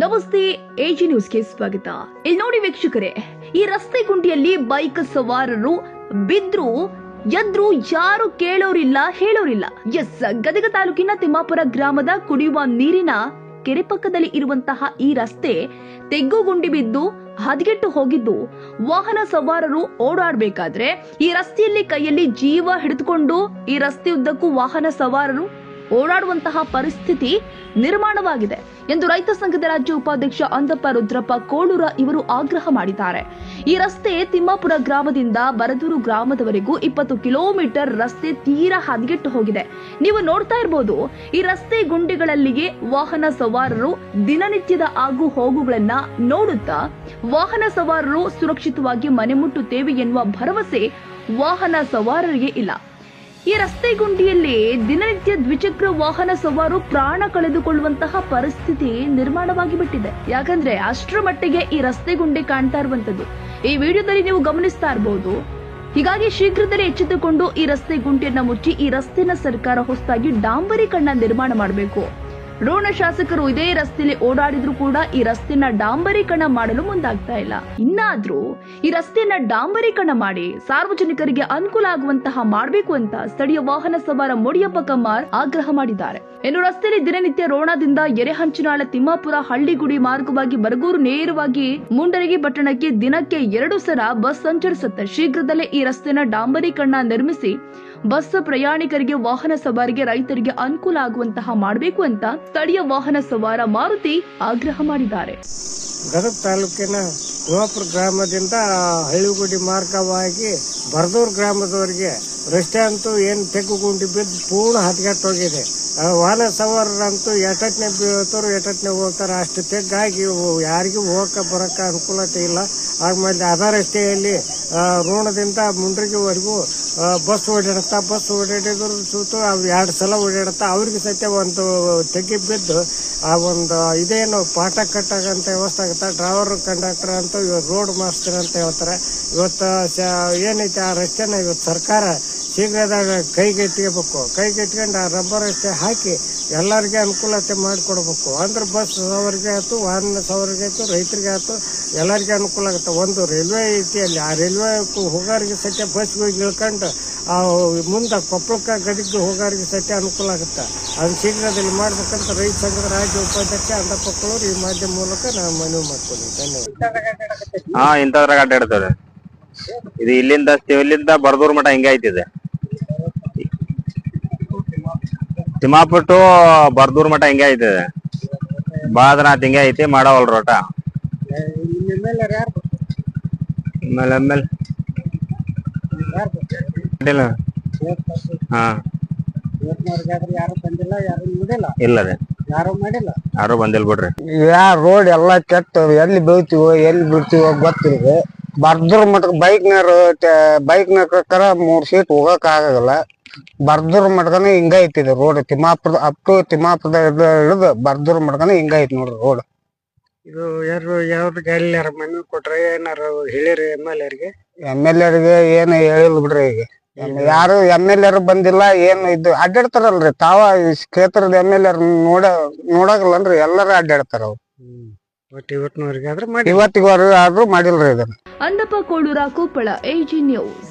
ನಮಸ್ತೆ ಎಜಿ ನ್ಯೂಸ್ಗೆ ಸ್ವಾಗತ. ಇಲ್ಲಿ ನೋಡಿ ವೀಕ್ಷಕರೇ, ಈ ರಸ್ತೆ ಗುಂಡಿಯಲ್ಲಿ ಬೈಕ್ ಸವಾರರು ಬಿದ್ರು, ಎದ್ರು, ಯಾರು ಕೇಳೋರಿಲ್ಲ, ಹೇಳೋರಿಲ್ಲ. ಎಸ್, ಗದಗ ತಾಲೂಕಿನ ತಿಮ್ಮಾಪುರ ಗ್ರಾಮದ ಕುಡಿಯುವ ನೀರಿನ ಕೆರೆ ಪಕ್ಕದಲ್ಲಿ ಇರುವಂತಹ ಈ ರಸ್ತೆ ತೆಗ್ಗು ಗುಂಡಿ ಬಿದ್ದು ಹದಗೆಟ್ಟು ಹೋಗಿದ್ದು. ವಾಹನ ಸವಾರರು ಓಡಾಡಬೇಕಾದ್ರೆ ಈ ರಸ್ತೆಯಲ್ಲಿ ಕೈಯಲ್ಲಿ ಜೀವ ಹಿಡಿದುಕೊಂಡು ಈ ರಸ್ತೆಯುದ್ದಕ್ಕೂ ವಾಹನ ಸವಾರರು ಓಡಾಡುವಂತಹ ಪರಿಸ್ಥಿತಿ ನಿರ್ಮಾಣವಾಗಿದೆ ಎಂದು ರೈತ ಸಂಘದ ರಾಜ್ಯ ಉಪಾಧ್ಯಕ್ಷ ಅಂದಪ್ಪ ರುದ್ರಪ್ಪ ಕೋಳೂರ ಇವರು ಆಗ್ರಹ ಮಾಡಿದ್ದಾರೆ. ಈ ರಸ್ತೆ ತಿಮ್ಮಾಪುರ ಗ್ರಾಮದಿಂದ ಬರದೂರು ಗ್ರಾಮದವರೆಗೂ ಇಪ್ಪತ್ತು ಕಿಲೋಮೀಟರ್ ರಸ್ತೆ ತೀರಾ ಹದಗೆಟ್ಟು ಹೋಗಿದೆ. ನೀವು ನೋಡ್ತಾ ಇರಬಹುದು ಈ ರಸ್ತೆ ಗುಂಡಿಗಳಲ್ಲಿಗೆ ವಾಹನ ಸವಾರರು ದಿನನಿತ್ಯದ ಆಗು ಹೋಗುಗಳನ್ನ ನೋಡುತ್ತಾ ವಾಹನ ಸವಾರರು ಸುರಕ್ಷಿತವಾಗಿ ಮನೆ ಮುಟ್ಟುತ್ತೇವೆ ಎನ್ನುವ ಭರವಸೆ ವಾಹನ ಸವಾರರಿಗೆ ಇಲ್ಲ. ಈ ರಸ್ತೆ ಗುಂಡಿಯಲ್ಲಿ ದಿನನಿತ್ಯ ದ್ವಿಚಕ್ರ ವಾಹನ ಸವಾರು ಪ್ರಾಣ ಕಳೆದುಕೊಳ್ಳುವಂತಹ ಪರಿಸ್ಥಿತಿ ನಿರ್ಮಾಣವಾಗಿ ಬಿಟ್ಟಿದೆ. ಯಾಕಂದ್ರೆ ಅಷ್ಟರ ಮಟ್ಟಿಗೆ ಈ ರಸ್ತೆ ಗುಂಡಿ ಕಾಣ್ತಾ ಇರುವಂತದ್ದು ಈ ವಿಡಿಯೋದಲ್ಲಿ ನೀವು ಗಮನಿಸ್ತಾ ಇರಬಹುದು ಹೀಗಾಗಿ ಶೀಘ್ರದಲ್ಲೇ ಎಚ್ಚೆತ್ತುಕೊಂಡು ಈ ರಸ್ತೆ ಗುಂಡಿಯನ್ನ ಮುಚ್ಚಿ ಈ ರಸ್ತೆನ ಸರ್ಕಾರ ಹೊಸದಾಗಿ ಕಣ್ಣ ನಿರ್ಮಾಣ ಮಾಡಬೇಕು. ರೋಣ ಶಾಸಕರು ಇದೇ ರಸ್ತೆಯಲ್ಲಿ ಓಡಾಡಿದ್ರು ಕೂಡ ಈ ರಸ್ತೆನ ಡಾಂಬರೀಕರಣ ಮಾಡಲು ಮುಂದಾಗ್ತಾ ಇಲ್ಲ. ಇನ್ನಾದ್ರೂ ಈ ರಸ್ತೆಯನ್ನ ಡಾಂಬರೀಕರಣ ಮಾಡಿ ಸಾರ್ವಜನಿಕರಿಗೆ ಅನುಕೂಲ ಆಗುವಂತಹ ಮಾಡಬೇಕು ಅಂತ ಸ್ಥಳೀಯ ವಾಹನ ಸವಾರ ಮೊಡಿಯಪ್ಪ ಕಮ್ಮಾರ್ ಆಗ್ರಹ ಮಾಡಿದ್ದಾರೆ. ಇನ್ನು ರಸ್ತೆಯಲ್ಲಿ ದಿನನಿತ್ಯ ರೋಣದಿಂದ ಎರೆಹಂಚಿನಾಳ ತಿಮ್ಮಾಪುರ ಹಳ್ಳಿಗುಡಿ ಮಾರ್ಗವಾಗಿ ಬರಗೂರು ನೇರವಾಗಿ ಮುಂಡರಗಿ ಪಟ್ಟಣಕ್ಕೆ ದಿನಕ್ಕೆ ಎರಡು ಸಲ ಬಸ್ ಸಂಚರಿಸುತ್ತೆ. ಶೀಘ್ರದಲ್ಲೇ ಈ ರಸ್ತೆನ ಡಾಂಬರೀಕರಣ ನಿರ್ಮಿಸಿ ಬಸ್ ಪ್ರಯಾಣಿಕರಿಗೆ, ವಾಹನ ಸವಾರಿಗೆ, ರೈತರಿಗೆ ಅನುಕೂಲ ಆಗುವಂತಹ ಮಾಡಬೇಕು ಅಂತ ಸ್ಥಳೀಯ ವಾಹನ ಸವಾರ ಮಾರುತಿ ಆಗ್ರಹ ಮಾಡಿದ್ದಾರೆ. ಗದಗ ತಾಲೂಕಿನ ಗೋಪುರ ಗ್ರಾಮದಿಂದ ಹಳ್ಳಿಗುಡಿ ಮಾರ್ಗವಾಗಿ ಬರದೂರು ಗ್ರಾಮದವರೆಗೆ ರಸ್ತೆ ಅಂತೂ ಏನು ತೆಗ್ಗುಗುಂಡಿ ಬಿದ್ದು ಪೂರ್ಣ ಹದಗೆಟ್ಟೋಗಿದೆ ವಾಹನ ಸವಾರರಂತೂ ಎಟಟ್ನೆ ಬೀಳ್ತಾರೋ ಎಟಟ್ನೆ ಹೋಗ್ತಾರೆ ಅಷ್ಟು ತೆಗ್ಗಾಗಿ ಯಾರಿಗೂ ಹೋಗಕ್ಕೆ ಬರೋಕ್ಕೆ ಅನುಕೂಲತೆ ಇಲ್ಲ. ಆಮೇಲೆ ಅದ ರಸ್ತೆಯಲ್ಲಿ ಋಣದಿಂದ ಮುಂಡ್ರಿಗೆವರೆಗೂ ಬಸ್ ಓಡಾಡುತ್ತಾ, ಬಸ್ ಓಡಾಡಿದ್ರು ಸುತ್ತು ಅವು ಎರಡು ಸಲ ಓಡಾಡುತ್ತಾ, ಅವ್ರಿಗೆ ಸತ್ಯ ಒಂದು ತೆಗಿ ಬಿದ್ದು ಆ ಒಂದು ಇದೇನು ಪಾಠ ಕಟ್ಟಾಗಂತ ವ್ಯವಸ್ಥೆ ಆಗುತ್ತೆ? ಡ್ರೈವರ್ ಕಂಡಕ್ಟರ್ ಅಂತ ಇವತ್ತು ರೋಡ್ ಮಾಸ್ಟರ್ ಅಂತ ಹೇಳ್ತಾರೆ. ಇವತ್ತು ಏನೈತೆ ಆ ರಸ್ತೆನ ಇವತ್ತು ಸರ್ಕಾರ ಶೀಘ್ರದಾಗ ಕೈಗೆಟ್ಟಿಬೇಕು ಕೈಗೆಟ್ಕೊಂಡು ಆ ರಬ್ಬರ್ ರಸ್ತೆ ಹಾಕಿ ಎಲ್ಲರಿಗೆ ಅನುಕೂಲತೆ ಮಾಡಿಕೊಡ್ಬೇಕು. ಅಂದ್ರೆ ಬಸ್ ಸವಾರಿಗೆ ಆಯ್ತು, ವಾಹನ ಸವರಿಗೆ ಆಯ್ತು, ರೈತರಿಗೆ ಆಯ್ತು, ಎಲ್ಲರಿಗೆ ಅನುಕೂಲ ಆಗುತ್ತೆ. ಒಂದು ರೈಲ್ವೆ ಐತಿ ಆ ರೈಲ್ವೆ ಹೋಗೋರಿಗೆ ಸತ್ಯ ಬಸ್ ಹೋಗಿ ಇಳ್ಕೊಂಡು ಆ ಮುಂದೆ ಕೊಪ್ಪಳಕ್ಕೆ ಗದಿಗೆ ಹೋಗೋರಿಗೆ ಸತ್ಯ ಅನುಕೂಲ ಆಗುತ್ತೆ. ಅದನ್ನು ಶೀಘ್ರದಲ್ಲಿ ಮಾಡ್ಬೇಕಂತ ರೈತ ಸಂಘದ ರಾಜ್ಯ ಉಪಾಧ್ಯಕ್ಷ ಅಂದಪ್ಪ ಈ ಮಾಧ್ಯಮ ಮೂಲಕ ನಾನು ಮನವಿ ಮಾಡ್ತೀನಿ ಧನ್ಯವಾದ. ಹಾ, ಇಂಥದ್ರಾಗ ಅಡ್ಡಾಡ್ತದೆ ಇದು ಇಲ್ಲಿಂದ ಇಲ್ಲಿಂದ ಬರದೂರ್ ಮಠ ಹಿಂಗೆ ಐತಿದೆ ತಿಮ್ಮಾಪುರ ಟು ಬರ್ದೂರ್ ಮಠ ಹಿಂಗೆ ಐತೆ ಬಾದನಾಥ್ ಹಿಂಗೆ ಐತಿ, ಮಾಡವಲ್ ರೋಟ. ಆಮೇಲೆ ಆಮೇಲೆ ಇಲ್ಲ. ರೀ ಯಾರು ಬಂದಿಲ್ಲ ಬಿಡ್ರಿ. ಯಾ ರೋಡ್ ಎಲ್ಲಾ ಕೆಟ್ಟ ಎಲ್ಲಿ ಬೀಳ್ತೀವೋ ಎಲ್ಲಿ ಬೀಳ್ತೀವೋ ಗೊತ್ತಿಲ್ಲ ಬರ್ದ್ರ ಮಟ್ಟ ಬೈಕ್ನರು ಬೈಕ್ನ ಮೂರ್ ಸೀಟ್ ಹೋಗಕ್ ಆಗಲ್ಲ. ಬರ್ದ್ರ ಮಟ್ಕನ ಹಿಂಗ ಇದು ರೋಡ್ ತಿಮ್ಮಾಪುರದ ಅಪ್ ಟು ತಿಮ್ಮಾಪುರದ ಹಿಡಿದು ಬರ್ದೂರ್ ಮಟ್ಕನ ಹಿಂಗ ಐತಿ ನೋಡ್ರಿ ರೋಡ್ ಇದು ಯಾರು ಯಾವ್ದು ಯಾರ ಮನೆ ಕೊಟ್ರೆ ಏನಾರ ಹೇಳಿರಿ ಎಂ ಎಲ್ ಎರ್ಗೆ ಎಂ ಎಲ್ ಎರ್ಗೆ ಏನು ಹೇಳಿಲ್ಲ ಬಿಡ್ರಿ ಈಗ. ಯಾರು ಎಂ ಎಲ್ ಎರ್ ಬಂದಿಲ್ಲ ಏನು ಇದು ಅಡ್ಡಾಡ್ತಾರಲ್ರಿ. ತಾವ ಈ ಕ್ಷೇತ್ರದ ಎಂ ಎಲ್ ಎರ್ ನೋಡ ನೋಡಾಗಲ್ಲನ್ರಿ ಎಲ್ಲಾರು ಅಡ್ಡಾಡ್ತಾರ ಅವ್ರು. ಇವತ್ತಿಗೂ ಆದ್ರೂ ಮಾಡಿಲ್ರಿ ಇದನ್ನ. Andappa Kolur Koppal AG news